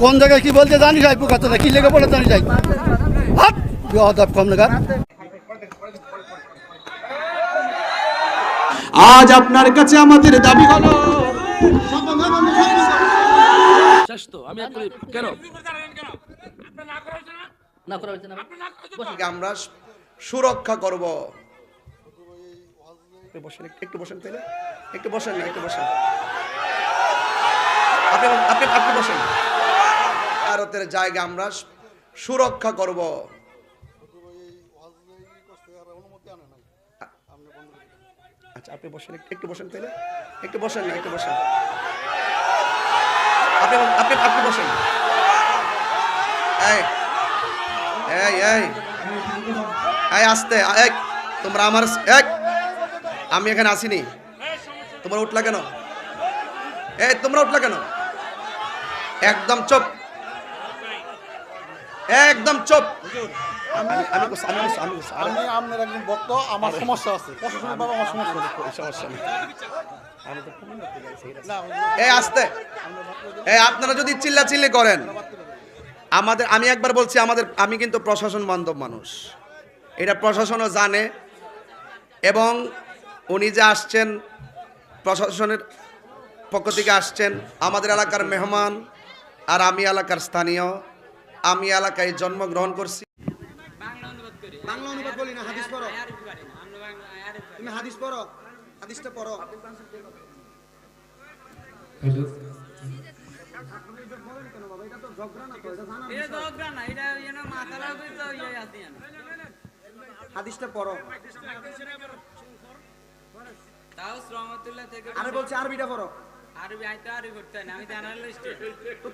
কোন জায়গায় কি বলতে জানি যাই পোকাতে কি লেগে পড়ে জানি যাই হাত বিহাদ কম লাগার আজ আপনার কাছে আমাদের দাবি হলো শেষ তো আমি এক করি- কেন? না করা হয়েছে না? বসেন। আমরা সুরক্ষা করব। একটু বসেন একটু বসেন তাহলে একটু বসেন না একটু বসেন। আপনি আপনি আপনি বসেন। ভারতের জায়গা আমরা সুরক্ষা করব। আচ্ছা আপনি বসেন, একটু- বসেন তাহলে একটু বসেন না, একটু বসেন। আপনি আপনি বসেন। এই আসতে এক তোমরা আমার এক আমি এখানে আসিনি। তোমরা উঠলা কেন? এই, তোমরা উঠলা কেন? একদম চুপ। একদম চুপ। আমি আমি আমি আমি বলছি, আরে, আমি আপনার একজন ভক্ত আমার সমস্যা আছে। প্রশাসনের বাবা আমার সমস্যা আছে। এই সমস্যা নেই। এই আসতে। এই আপনারা যদি চিল্লা চিল্লি করেন আমাদের আমি একবার বলছি আমাদের আমি কিন্তু প্রশাসন বান্ধব মানুষ। এটা প্রশাসনও জানে এবং উনি যে আসছেন প্রশাসনের পক্ষ থেকে আসছেন আমাদের এলাকার মেহমান আর আমি এলাকার স্থানীয়। আমি এলাকায় জন্মগ্রহণ করছি। বাংলা অনুবাদ বলি না হাদিস পড়ো। তুমি হাদিস পড়ো হাদিসটা পড়ো। হাদিসটা পড়ো। থেকে আরে বলছি আরবিটা পড়ো। আরবি আইতে আরবি করতে না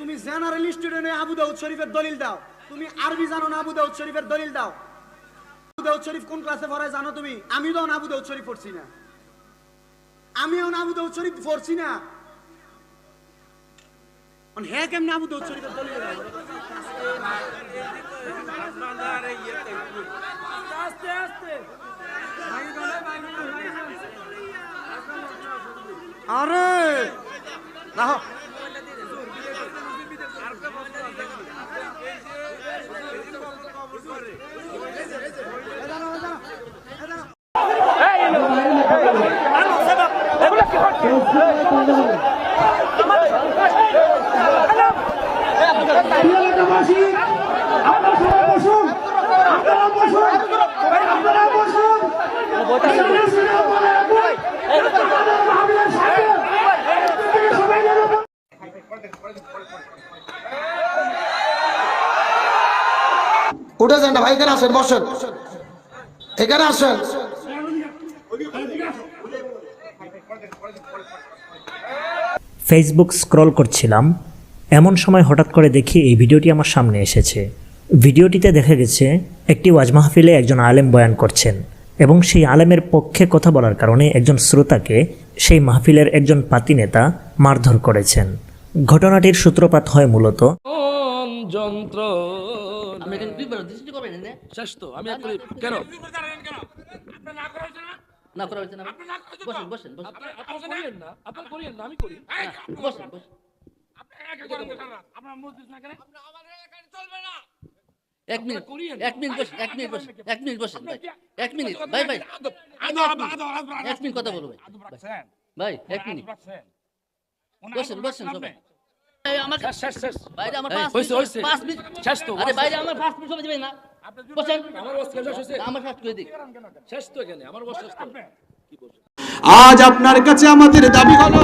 তুমি জেনারেল স্টুডেন্ট আবু দাউদ শরীফের দলিল দাও। তুমি আরবি জানো না আবু দাউদ শরীফের দলিল দাও। আবু দাউদ শরীফ কোন ক্লাসে পড়ায় জানো তুমি? আমি তো আবু দাউদ শরীফ পড়ছি না। আমিও আবু দাউদ শরীফ পড়ছি না। হ্যাঁ কেমনে আবু দাউদ শরীফের দলিল দাও? আরে! 然后。উঠে যান ভাই, এখানে আসেন, বসেন। এখানে আসেন। ফেসবুক স্ক্রল করছিলাম, এমন সময় হঠাৎ করে দেখি এই ভিডিওটি আমার সামনে এসেছে। ভিডিওটিতে দেখা গেছে, একটি ওয়াজ মাহফিলে একজন আলেম বয়ান করছেন এবং সেই আলেমের পক্ষে কথা বলার কারণে একজন শ্রোতাকে সেই মাহফিলের একজন পাতি নেতা মারধর করেছেন। ঘটনাটির সূত্রপাত হয় মূলত যন্ত্র আপনি এখানে দুইবার দৃষ্টি করবেন না শেষ তো আমি এক করি কেন? না করা হয়েছে না। বসেন বসেন বসেন। আপনার করিয়েন না আপনার করিয়েন না আমি করি। হ্যাঁ, বসেন। বসেন এক মিনিট এক মিনিট বসেন এক মিনিট বসেন এক মিনিট বসেন ভাই। এক মিনিট ভাই ভাই। এক মিনিট কথা বলব ভাই। ভাই এক মিনিট। বসেন বসেন সবাই। ভাই, আমার শেষ শেষ শেষ। বাইরে আমার এই, পাঁচ হয়েছে, মিনিট হয়েছে। পাঁচ মিনিট। শেষ তো, আরে বাইরে আমার পাঁচ মিনিট সময় দিবেন না। বসেন। আমার বস শেষ হয়েছে? আমার সাথে করে দিক শেষ তো এখানে আমার বস শেষ তো। কি বলছেন? আজ আপনার কাছে আমাদের দাবি হলো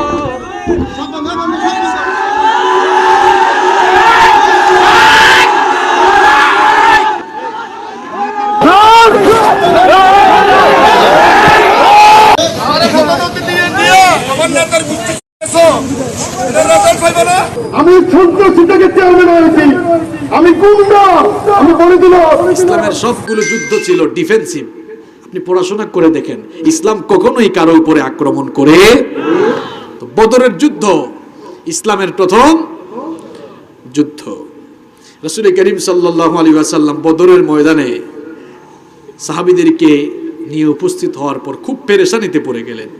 আমি সন্ত্রাসী থেকে চেয়ারম্যান হয়েছি। আমি গুন্ডা। আমি বলে দিল ইসলামের সবগুলো যুদ্ধ ছিল ডিফেন্সিভ আপনি পড়াশোনা করে দেখেন, ইসলাম কখনোই কারও উপরে আক্রমণ করে বদরের যুদ্ধ, ইসলামের প্রথম যুদ্ধ। রসুল করিম সাল্লাহ আলী আসাল্লাম বদরের ময়দানে সাহাবিদেরকে নিয়ে উপস্থিত হওয়ার পর খুব পেরেশানিতে পড়ে গেলেন।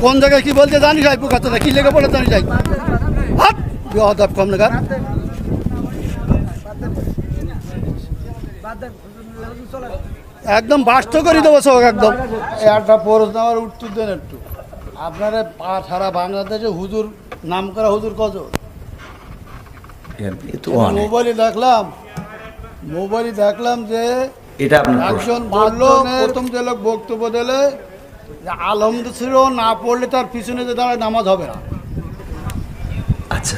কোন জায়গায় কি বলতে জানি যাই পোকাতে কি লেগে পড়ে জানি যাই হাত! বেহদাব কম নাগাদ একদম বাস্ত করে দেবো সব একদম। একটা প্রশ্ন আমার উত্তর দেন একটু। আপনারা পা- সারা বাংলাদেশে হুজুর নাম করা হুজুর কত মোবাইলে দেখলাম মোবাইলে দেখলাম যে এটা আপনার প্রশ্ন। একজন বলল প্রথম যে লোক বক্তব্য দিলে যে আলমদ ছিল না পড়লে তার পিছনে যে দাঁড়ায় নামাজ হবে না। আচ্ছা।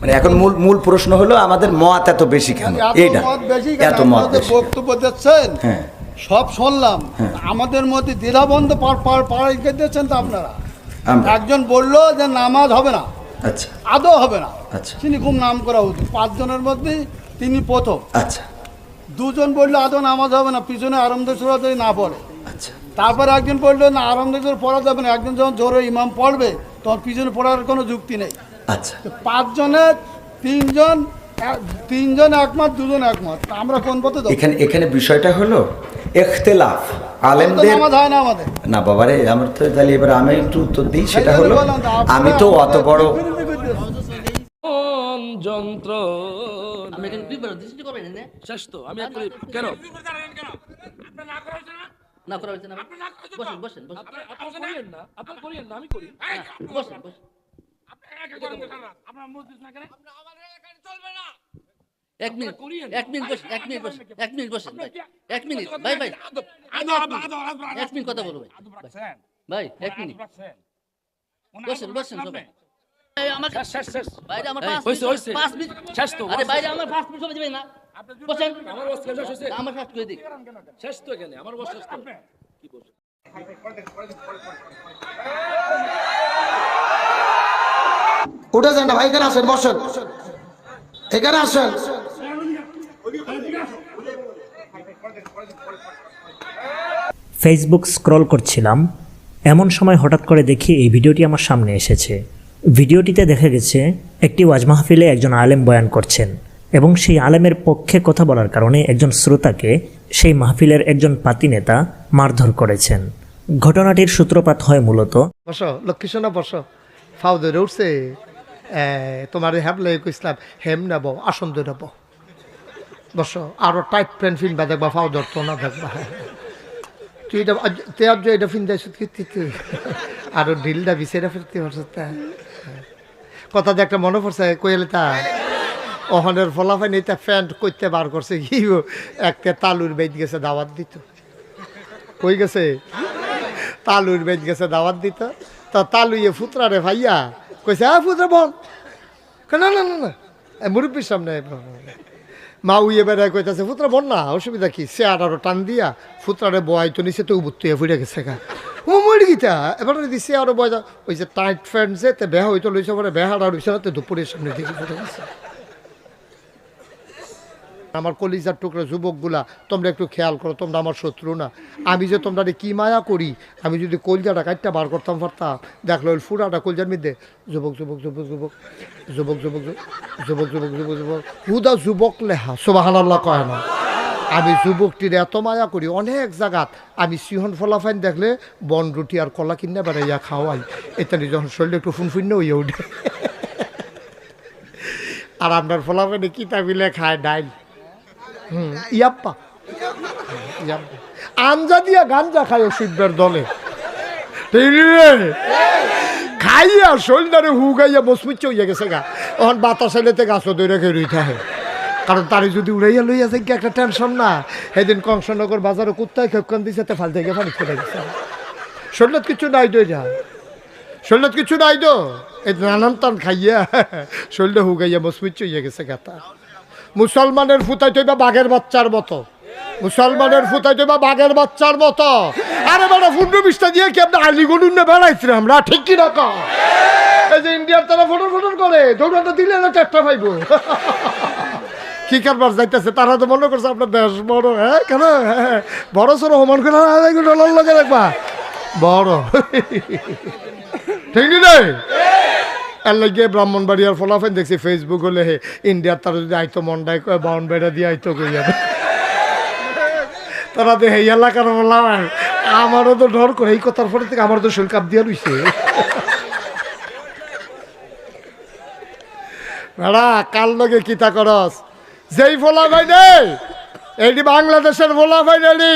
মানে এখন মূল মূল প্রশ্ন হলো আমাদের মত এত বেশি কেন? এইটা? এত মত বক্তব্য দিচ্ছেন। হ্যাঁ। সব শুনলাম। আমাদের মধ্যে দ্বিধাবন্ধ পাড়াই দিচ্ছেন তো আপনারা। একজন বলল যে নামাজ হবে না। আচ্ছা। আদৌ হবে না। আচ্ছা। তিনি খুব নাম করা হতো পাঁচজনের মধ্যে তিনি প্রথম। আচ্ছা। দুজন বলল আদৌ নামাজ হবে না পিছনে আরামদের সুরা যদি না পড়ে। তারপরে একজন বলল না আরামদের সুরা পড়া যাবে না। একজন যখন জোরে ইমাম পড়বে তখন পিছনে পড়ার কোনো যুক্তি নেই। আচ্ছা। তো পাঁচজনের তিনজন তিনজন একমত দুজন একমত। আমরা কোন পথে এখানে এখানে বিষয়টা হলো এখতেলাফ আলেমদের হয় না আমাদের। না বাবারে আমার তো তাহলে এবার আমি একটু উত্তর দিই সেটা হলো তো, আমি তো অত বড়। কোন যন্ত্র? না শেষ তো আমি করি কেন? না করা হয়েছে না বসেন বসেন বসেন। আপনি আপনি করিয়েন না আপনি করিয়েন না আমি করি। হ্যাঁ, বসেন বসেন। এক মিনিট এক মিনিট বসেন এক মিনিট বসেন এক মিনিট বসেন ভাই। এক মিনিট ভাই ভাই। এক মিনিট কথা বলো ভাই। ভাই। এক মিনিট। বসেন বসেন সবাই। আমার শেষ শেষ শেষ। বাইরে আমার পাঁচ মিনিট হয়েছে। পাঁচ শেষ তো, আরে বাইরে আমার পাঁচ মিনিট সময় দিবেন না। বসেন। আমার বস শেষ হয়েছে। আমার শেষ করে দিক শেষ তো এখানে আমার বস শেষ তো। কি বলছো উঠে যান ভাই এখানে আসেন বসেন। এখানে আসেন। ফেসবুক স্ক্রল করছিলাম এমন সময় হঠাৎ করে দেখি এই ভিডিওটি আমার সামনে এসেছে। ভিডিওটিতে দেখা গেছে একটি ওয়াজ মাহফিলে একজন আলেম বয়ান করছেন। এবং সেই আলেমের পক্ষে কথা বলার কারণে একজন শ্রোতাকে সেই মাহফিলের একজন পাতি নেতা মারধর করেছেন। ঘটনাটির সূত্রপাত হয় মূলত বসো, লক্ষ্মী সোনা, বসো। ফাউ ধরে উঠছে তোমার হ্যাবলে কইসলাম হেম নেব আসন ধরে বসো, আরও টাইট প্যান্ট ফিনবা দেখবা ফাউ ধরতো না দেখবা। তুই এটা তুই আজ এটা ফিন দেয় কি তুই তুই। আরও ঢিলটা বিছেরা ফিরতে পারছ কথা একটা মনে পড়ছে, কইলে তা। ওখানের ফলাফাই এটা প্যান্ট করতে বার করছে, কি একটা তালুর বেদ গেছে, দাওয়াত দিত। কই গেছে? তালুর বেদ গেছে, দাওয়াত দিত। তা তালুইয়ে ফুতরা রে ভাইয়া কইছে হ্যাঁ ফুতরা, বল। না না না না। মুরব্বীর সামনে মা উইয়ে বেড়ায় কইতাছে, ফুতরা, বল না, অসুবিধা কি? সে আর টান দিয়া ফুতরারে বয় তো নিচে তো উবুত্তুয়ে ফুটে গেছে গা। ও, মরি গিতা, এবার দিছে আরও বয় ওই যে টাইট ফ্যান্ট যে তে বেহা হইতো লইছে, পরে বেহাটা রইছে না, তে দুপুরের সামনে দিকে ফুটে গেছে। আমার কলিজার টুকরো যুবকগুলা তোমরা একটু খেয়াল করো তোমরা আমার শত্রু না আমি যে তোমরা কি মায়া করি আমি যদি কলজাটা কাটটা বার করতাম পারতাম দেখল ফুরাটা কলজার মধ্যে যুবক যুবক যুবক যুবক যুবক যুবক যুবক যুবক যুবক যুবক হুদা যুবক লেহা সোবাহান আল্লাহ কয় না আমি যুবকটির এত মায়া করি অনেক জায়গাত আমি সিহন ফলাফাইন দেখলে বন রুটি আর কলা কিনে বেড়াইয়া খাওয়াই এখানে যখন শরীরে একটু ফুনফুন্ন হইয়া উঠে আর আপনার ফলাফাইনে কিতাবিলে খায় ডাইল ইয়াপ্পা। আঞ্জা দিয়া গাঞ্জা খায় শিববের দলে? খাইয়া শরীরে হুগাইয়া বসমিচ্ছে হইয়া গেছে গা। এখন বাতাস এলেতে গাছ দৈরা খেয়ে রই থাকে কারণ তারে যদি উড়াইয়া লইয়া যায় একটা টেনশন না। সেদিন কংসনগর বাজারে কুত্তায় খেপকান দিছে, তে ফাল থেকে পানি চলে গেছে। শরীরত কিছু নাই দই যা। শরীরত কিছু নাই দো। এই নানান টান খাইয়া শরীরে হুগাইয়া বসমিচ্ছে হইয়া গেছে গাতা মুসলমানের ফুতাই তৈবা বাঘের বাচ্চার মতো। মুসলমানের ফুতাই তৈবা বাঘের বাচ্চার মতো। আরে বেটা ফুন্ডু বিশটা দিয়ে কি আপনি আলিগড়ুন না বেড়াইছি আমরা? ঠিক কি না? এই যে ইন্ডিয়ার তারা ফটো ফোটন করে দৌড়াটা দিলে না চারটা পাইব? কি কারবার যাইতেছে? তারা তো মনে করছে আপনার দেশ বড় হ্যাঁ কেন? হ্যাঁ বড় সড়ো সমান করে ডলার লগে দেখবা বড়। ঠিক নি এর লাগে ব্রাহ্মণবাড়িয়ার ফলাফল দেখছি ফেসবুক হলে হে ইন্ডিয়ার তারা যদি আইতো কয় বাউন বেড়া দিয়ে আইতো যাবে তারা তো এই এলাকার বললাম আমারও তো ডর করে, এই কথার পরে থেকে আমার তো শরীর কাপ দিয়ে রইছে বেড়া, কার লগে কিতা করস? যেই ফোলা ভাই রে এইটি বাংলাদেশের ফোলা ভাই রে